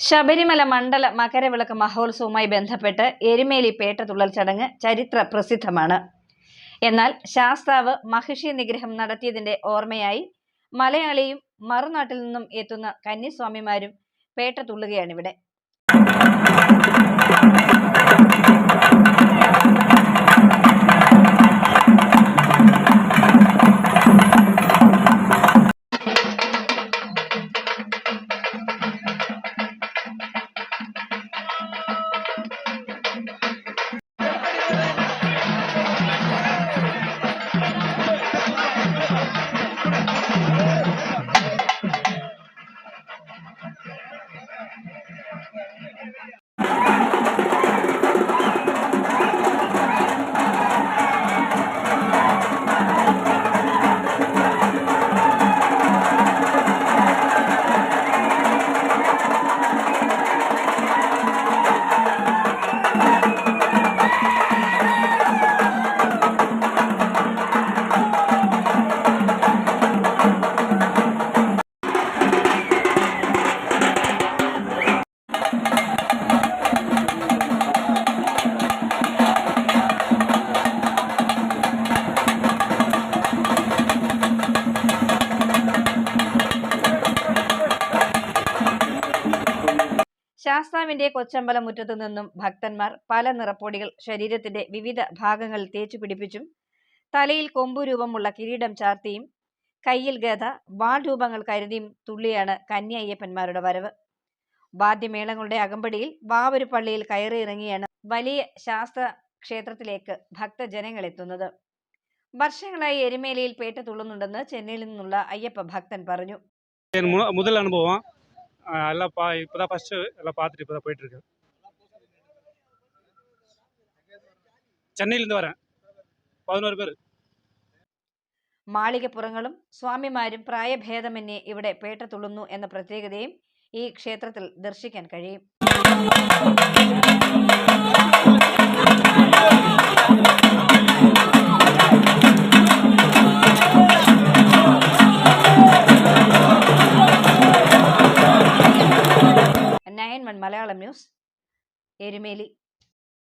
ശബരിമല മണ്ഡല മകരവിളക്ക് മഹോത്സവവുമായി ബന്ധപ്പെട്ട് എരുമേലി പേട്ടതുള്ളൽ ചടങ്ങ് ചരിത്ര പ്രസിദ്ധമാണ്. എന്നാൽ ശാസ്താവ് മഹിഷി നിഗ്രഹം നടത്തിയതിന്റെ ഓർമ്മയായി മലയാളിയും മറുനാട്ടിൽ നിന്നും എത്തുന്ന കന്യസ്വാമിമാരും പേട്ട തുള്ളുകയാണിവിടെ ശാസ്താവിന്റെ കൊച്ചമ്പല മുറ്റത്തു നിന്നും ഭക്തന്മാർ പല നിറപ്പൊടികൾ ശരീരത്തിന്റെ വിവിധ ഭാഗങ്ങൾ തേച്ചു പിടിപ്പിച്ചും തലയിൽ കൊമ്പുരൂപമുള്ള കിരീടം ചാർത്തിയും കയ്യിൽ ഗത വാൾ രൂപങ്ങൾ കരുതിയും തുള്ളിയാണ് കന്യയ്യപ്പന്മാരുടെ വരവ്. വാദ്യമേളങ്ങളുടെ അകമ്പടിയിൽ വാവൊരു പള്ളിയിൽ കയറിയിറങ്ങിയാണ് വലിയ ശാസ്ത്ര ക്ഷേത്രത്തിലേക്ക് ഭക്തജനങ്ങളെത്തുന്നത്. വർഷങ്ങളായി എരുമേലയിൽ പേറ്റ തുള്ളുന്നുണ്ടെന്ന് ചെന്നൈയിൽ നിന്നുള്ള അയ്യപ്പ ഭക്തൻ പറഞ്ഞു. മുതൽ അനുഭവം. எல்லாம் பா இப்போ தான் ஃபஸ்ட்டு எல்லாம் பார்த்துட்டு இப்போ தான் போயிட்டுருக்கு சென்னையிலேருந்து வரேன் பதினோரு பேர் മാളികപ്പുറങ്ങളും സ്വാമിമാരും പ്രായഭേദമന്യേ ഇവിടെ പേട്ട തുള്ളുന്നു എന്ന പ്രത്യേകതയും ഈ ക്ഷേത്രത്തിൽ ദർശിക്കാൻ കഴിയും One Malayalam news Erumeli.